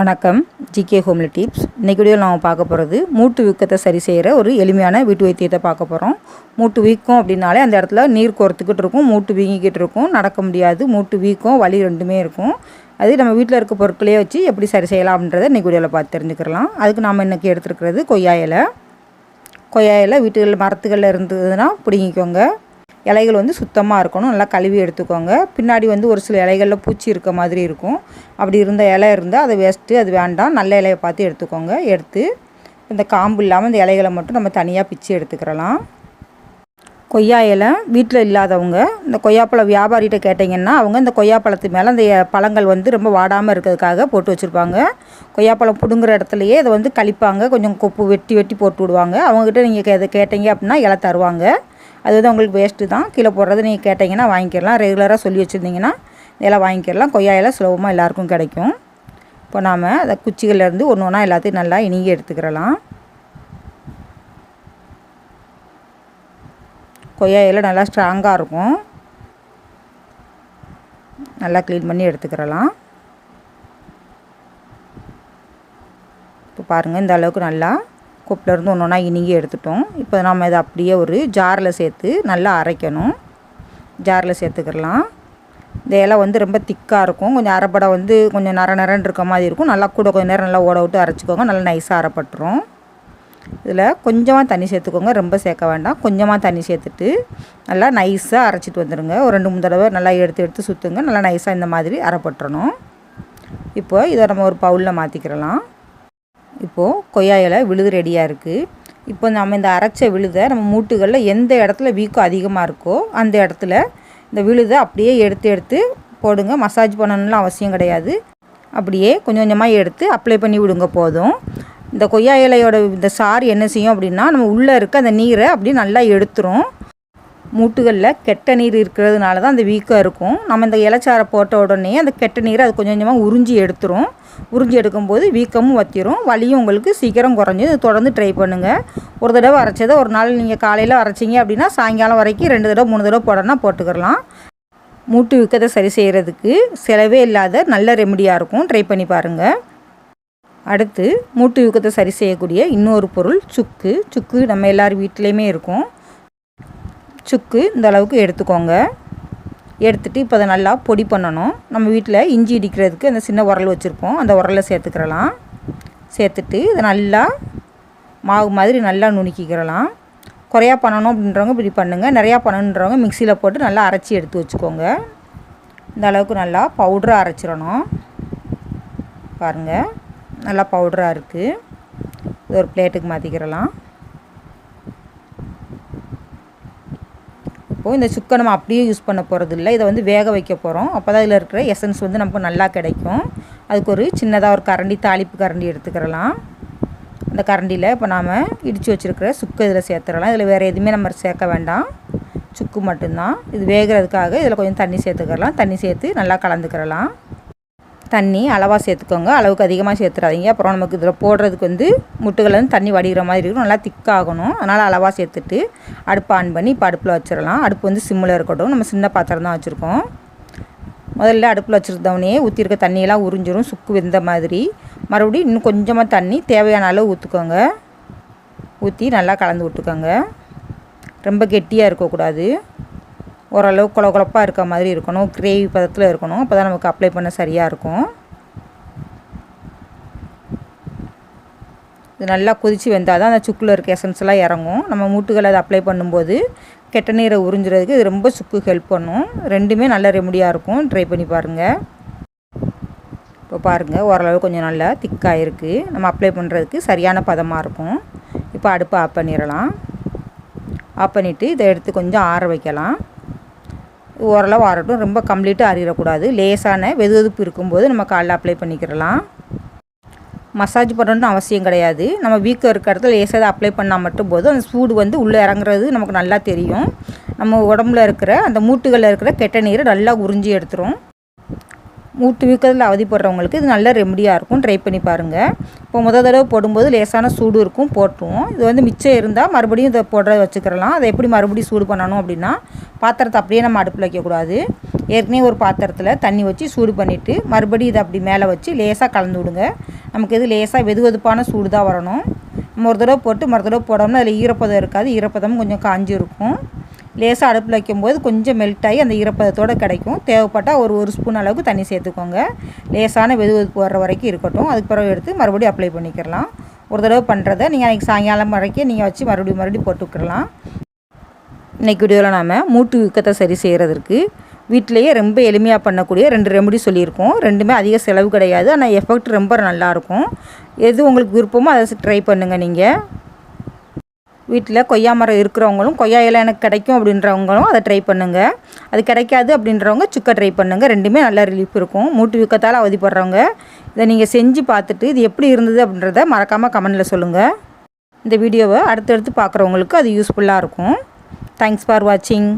வணக்கம். GK homely tips. இன்றைக்கி video நாம் பார்க்க போகிறது மூட்டு வீக்கத்தை சரி செய்கிற ஒரு எளிமையான வீட்டு வைத்தியத்தை பார்க்க போகிறோம் மூட்டு வீக்கம் அப்படின்னாலே அந்த இடத்துல நீர் கோர்த்துக்கிட்டு இருக்கும் மூட்டு வீங்கிக்கிட்டு இருக்கும் நடக்க முடியாது மூட்டு வீக்கம் வலி ரெண்டுமே இருக்கும். அது நம்ம வீட்டில் இருக்க பொருட்களே வச்சு எப்படி சரி செய்யலாம் அப்படின்றத இன்றைக்கி வீடியோவில் பார்த்து தெரிஞ்சுக்கலாம். அதுக்கு நாம் இன்றைக்கி எடுத்துருக்கிறது கொய்யா இலை. கொய்யா இலை வீட்டுகளில் மரத்துகளில் இருந்ததுன்னா பிடுங்கிக்கோங்க. இலைகள் வந்து சுத்தமாக இருக்கணும். நல்லா கழுவி எடுத்துக்கோங்க. பின்னாடி வந்து ஒரு சில இலைகளில் பூச்சி இருக்க மாதிரி இருக்கும். அப்படி இருந்த இலை இருந்தால் அதை வேஸ்ட்டு அது வேண்டாம். நல்ல இலையை பார்த்து எடுத்துக்கோங்க. எடுத்து இந்த காம்பு இல்லாமல் இந்த இலைகளை மட்டும் நம்ம தனியாக பிச்சு எடுத்துக்கிறலாம். கொய்யா இலை வீட்டில் இல்லாதவங்க இந்த கொய்யாப்பழம் வியாபாரிகிட்ட கேட்டிங்கன்னா அவங்க இந்த கொய்யாப்பழத்து மேலே அந்த பழங்கள் வந்து ரொம்ப வாடாமல் இருக்கிறதுக்காக போட்டு வச்சுருப்பாங்க. கொய்யாப்பழம் பிடுங்குற இடத்துலையே இதை வந்து கழிப்பாங்க. கொஞ்சம் கொப்பு வெட்டி வெட்டி போட்டு விடுவாங்க. அவங்ககிட்ட நீங்கள் இதை கேட்டீங்க அப்படின்னா இலை தருவாங்க. அது வந்து உங்களுக்கு வேஸ்ட்டு தான். கீழே போடுறது நீங்கள் கேட்டிங்கன்னா வாங்கிக்கிடலாம் ரெகுலராக சொல்லி வச்சுருந்தீங்கன்னா இதெல்லாம் வாங்கிக்கிடலாம் கொய்யா சுலபமாக எல்லாேருக்கும் கிடைக்கும். இப்போ நாம் அதை குச்சிகள்லேருந்து ஒன்று ஒன்றா எல்லாத்தையும் நல்லா இனிங்கி எடுத்துக்கிறலாம். கொய்யா இலை நல்லா ஸ்ட்ராங்காக இருக்கும். நல்லா க்ளீன் பண்ணி எடுத்துக்கிறலாம். இப்போ பாருங்கள் இந்த அளவுக்கு நல்லா கொப்பிலேருந்து ஒன்று ஒன்றா இனிங்கி எடுத்துட்டோம். இப்போ நம்ம இதை அப்படியே ஒரு ஜாரில் சேர்த்து நல்லா அரைக்கணும். ஜாரில் சேர்த்துக்கிடலாம் இந்த இலை வந்து ரொம்ப திக்காக இருக்கும். கொஞ்சம் அரைப்படை வந்து கொஞ்சம் நர நரன்னு இருக்க மாதிரி இருக்கும். நல்லா கூட கொஞ்சம் நேரம் நல்லா ஓட விட்டு அரைச்சிக்கோங்க. நல்லா நைஸாக அரைப்பட்டுரும். இதில் கொஞ்சமாக தண்ணி சேர்த்துக்கோங்க. ரொம்ப சேர்க்க வேண்டாம். கொஞ்சமாக தண்ணி சேர்த்துட்டு நல்லா நைஸாக அரைச்சிட்டு வந்துடுங்க ஒரு ரெண்டு மூணு தடவை நல்லா எடுத்து எடுத்து சுற்றுங்க நல்லா நைஸாக இந்த மாதிரி அரைப்பட்டுறணும். இப்போ இதை நம்ம ஒரு பவுலில் மாற்றிக்கிறலாம் இப்போது கொய்யா இலை விழுது ரெடியாக இருக்குது இப்போ நம்ம இந்த அரைச்ச விழுதை நம்ம மூட்டுகளில் எந்த இடத்துல வீக்கம் அதிகமாக இருக்கோ அந்த இடத்துல இந்த விழுதை அப்படியே எடுத்து எடுத்து போடுங்க. மசாஜ் பண்ணணும்லாம் அவசியம் கிடையாது. அப்படியே கொஞ்சம் கொஞ்சமாக எடுத்து அப்ளை பண்ணி விடுங்க போதும். இந்த கொய்யா இலையோட இந்த சாறு என்ன செய்யும் அப்படின்னா நம்ம உள்ளே இருக்க அந்த நீரை அப்படியே நல்லா எடுத்துரும். மூட்டுகளில் கெட்ட நீர் இருக்கிறதுனால தான் அந்த வீக்கம் இருக்கும். நம்ம இந்த இலச்சாரை போட்ட உடனே அந்த கெட்ட நீரை அது கொஞ்சம் கொஞ்சமாக உறிஞ்சி எடுத்துரும். உறிஞ்சி எடுக்கும்போது வீக்கமும் வத்திரும். வலியும் உங்களுக்கு சீக்கிரம் குறைஞ்சி தொடர்ந்து ட்ரை பண்ணுங்கள் ஒரு தடவை அரைச்சதை ஒரு நாள் நீங்கள் காலையில் அரைச்சிங்க அப்படின்னா சாயங்காலம் வரைக்கும் ரெண்டு தடவை மூணு தடவை போடனா போட்டுக்கலாம். மூட்டு வீக்கத்தை சரி செய்கிறதுக்கு செலவே இல்லாத நல்ல ரெமடியாக இருக்கும். ட்ரை பண்ணி பாருங்கள் அடுத்து மூட்டு வீக்கத்தை சரி செய்யக்கூடிய இன்னொரு பொருள் சுக்கு. சுக்கு நம்ம எல்லார் வீட்லேயுமே இருக்கும். சுக்கு இந்த அளவுக்கு எடுத்துக்கோங்க. எடுத்துகிட்டு இப்போ அதை நல்லா பொடி பண்ணணும். நம்ம வீட்டில் இஞ்சி இடிக்கிறதுக்கு அந்த சின்ன உரல் வச்சுருப்போம். அந்த உரலை சேர்த்துக்கிறலாம். சேர்த்துட்டு இதை நல்லா மாவு மாதிரி நல்லா நுணுக்கிக்கிறலாம். குறையா பண்ணணும் அப்படின்றவங்க இப்படி பண்ணுங்கள் நிறையா பண்ணணுன்றவங்க மிக்சியில் போட்டு நல்லா அரைச்சி எடுத்து வச்சுக்கோங்க. இந்த அளவுக்கு நல்லா பவுட்ராக அரைச்சிடணும். பாருங்கள் நல்லா பவுட்ராக இருக்குது இது ஒரு பிளேட்டுக்கு மாற்றிக்கிறலாம் இப்போது இந்த சுக்கை நம்ம அப்படியே யூஸ் பண்ண போகிறது இல்லை இதை வந்து வேக வைக்க போகிறோம் அப்போ தான் இதில் இருக்கிற எசன்ஸ் வந்து நமக்கு நல்லா கிடைக்கும். அதுக்கு ஒரு சின்னதாக ஒரு கரண்டி தாளிப்பு கரண்டி எடுத்துக்கிறலாம். அந்த கரண்டியில் இப்போ நாம் இடித்து வச்சுருக்கிற சுக்கு இதில் சேர்த்துடலாம் இதில் வேறு எதுவுமே நம்ம சேர்க்க வேண்டாம். சுக்கு மட்டும்தான். இது வேகிறதுக்காக இதில் கொஞ்சம் தண்ணி சேர்த்துக்கிறலாம் தண்ணி சேர்த்து நல்லா கலந்துக்கிறலாம். தண்ணி அளவாக சேர்த்துக்கோங்க. அளவுக்கு அதிகமாக சேர்த்துறாதீங்க. அப்புறம் நமக்கு இதில் போடுறதுக்கு வந்து முட்டுகள் வந்து தண்ணி வடிகிற மாதிரி இருக்கும். நல்லா திக்காகணும் அதனால் அளவாக சேர்த்துட்டு அடுப்பு ஆன் பண்ணி இப்போ அடுப்பில் வச்சிடலாம். அடுப்பு வந்து சிம்மில் இருக்கட்டும். நம்ம சின்ன பாத்திரம் தான் வச்சுருக்கோம். முதல்ல அடுப்பில் வச்சுருந்தவனே ஊற்றிருக்க தண்ணியெல்லாம் உறிஞ்சிரும். சுக்கு வெந்த மாதிரி. மறுபடியும் இன்னும் கொஞ்சமாக தண்ணி தேவையான அளவு ஊற்றுக்கோங்க ஊற்றி நல்லா கலந்து விட்டுக்கோங்க. ரொம்ப கெட்டியாக இருக்கக்கூடாது. ஓரளவு குழகுழப்பாக இருக்க மாதிரி இருக்கணும். கிரேவி பதத்தில் இருக்கணும். அப்போ தான் நமக்கு அப்ளை பண்ண சரியாக இருக்கும். இது நல்லா கொதித்து வெந்தால் தான் அந்த சுக்கில் இருக்க எசன்ஸ்லாம் இறங்கும். நம்ம மூட்டுகளை அதை அப்ளை பண்ணும்போது கெட்ட நீரை உறிஞ்சுறதுக்கு இது ரொம்ப சுக்கு ஹெல்ப் பண்ணும். ரெண்டுமே நல்ல ரெமடியாக இருக்கும். ட்ரை பண்ணி பாருங்கள் இப்போ பாருங்கள் ஓரளவு கொஞ்சம் நல்லா திக்காக இருக்குது நம்ம அப்ளை பண்ணுறதுக்கு சரியான பதமாக இருக்கும். இப்போ அடுப்பை ஆஃப் பண்ணிடலாம். ஆஃப் பண்ணிவிட்டு இதை எடுத்து கொஞ்சம் ஆற வைக்கலாம். ஓரளவு ஆறட்டும் ரொம்ப கம்ப்ளீட்டாக அறியிடக்கூடாது லேசான வெதுவெதுப்பு இருக்கும்போது நம்ம காலைல அப்ளை பண்ணிக்கிறலாம். மசாஜ் பண்ணணும்னு அவசியம் கிடையாது. நம்ம வீக்கம் இருக்கிற இடத்துல லேசாக அப்ளை பண்ணால் மட்டும் போதும். அந்த சூடு வந்து உள்ளே இறங்குறது நமக்கு நல்லா தெரியும். நம்ம உடம்புல இருக்கிற அந்த மூட்டுகளில் இருக்கிற கெட்ட நீரை நல்லா உறிஞ்சி எடுத்துரும். மூட்டு வீக்கத்தில் அவதிப்படுறவங்களுக்கு இது நல்ல ரெமடியாக இருக்கும். ட்ரை பண்ணி பாருங்கள் இப்போ முதல் தடவை போடும்போது லேசான சூடு இருக்கும் போட்டுருவோம். இது வந்து மிச்சம் இருந்தால் மறுபடியும் இதை போடுற வச்சுக்கிறலாம். அதை எப்படி மறுபடியும் சூடு பண்ணணும் அப்படின்னா பாத்திரத்தை அப்படியே நம்ம அடுப்பில் வைக்கக்கூடாது. ஏற்கனவே ஒரு பாத்திரத்தில் தண்ணி வச்சு சூடு பண்ணிவிட்டு மறுபடியும் இதை அப்படி மேலே வச்சு லேசாக கலந்து விடுங்க. நமக்கு இது லேசாக வெது வெதுப்பான சூடு தான் வரணும். நம்ம ஒரு தடவை போட்டு மறு தடவை போடாமல் அதில் ஈரப்பதம் இருக்காது. ஈரப்பதம் கொஞ்சம் காஞ்சி இருக்கும் லேசாக அடுப்பில் வைக்கும்போது கொஞ்சம் மெல்ட் ஆகி அந்த ஈரப்பதத்தோடு கிடைக்கும். தேவைப்பட்டால் ஒரு ஒரு ஸ்பூன் அளவுக்கு தண்ணி சேர்த்துக்கோங்க. லேசான வெது வெதுப்பு வர்ற வரைக்கும் இருக்கட்டும். அதுக்கு பிறகு எடுத்து மறுபடியும் அப்ளை பண்ணிக்கிறலாம் ஒரு தடவை பண்ணுறத நீங்கள் அன்றைக்கி சாயங்காலம் வரைக்கும் நீங்கள் வச்சு மறுபடியும் மறுபடியும் போட்டுக்கிறலாம் இன்றைக்கி வீடியோவில் நாம் மூட்டு வீக்கத்தை சரி செய்கிறதுக்கு வீட்டிலையே ரொம்ப எளிமையாக பண்ணக்கூடிய ரெண்டு ரெமடி சொல்லியிருக்கோம். ரெண்டுமே அதிக செலவு கிடையாது. ஆனால் எஃபெக்ட் ரொம்ப நல்லாயிருக்கும். எது உங்களுக்கு விருப்பமோ அதை ட்ரை பண்ணுங்கள் நீங்கள் வீட்டில் கொய்யா மரம் இருக்கிறவங்களும் கொய்யா இலை எனக்கு கிடைக்கும் அப்படின்றவங்களும் அதை ட்ரை பண்ணுங்கள் அது கிடைக்காது அப்படின்றவங்க சுக்கை ட்ரை பண்ணுங்கள் ரெண்டுமே நல்ல ரிலீஃப் இருக்கும். மூட்டு வீக்கத்தால் அவதிப்படுறவங்க இதை நீங்கள் செஞ்சு பார்த்துட்டு இது எப்படி இருந்தது அப்படின்றத மறக்காமல் கமெண்டில் சொல்லுங்கள் இந்த வீடியோவை அடுத்தடுத்து பார்க்குறவங்களுக்கு அது யூஸ்ஃபுல்லாக இருக்கும். தேங்க்ஸ் ஃபார் வாட்சிங்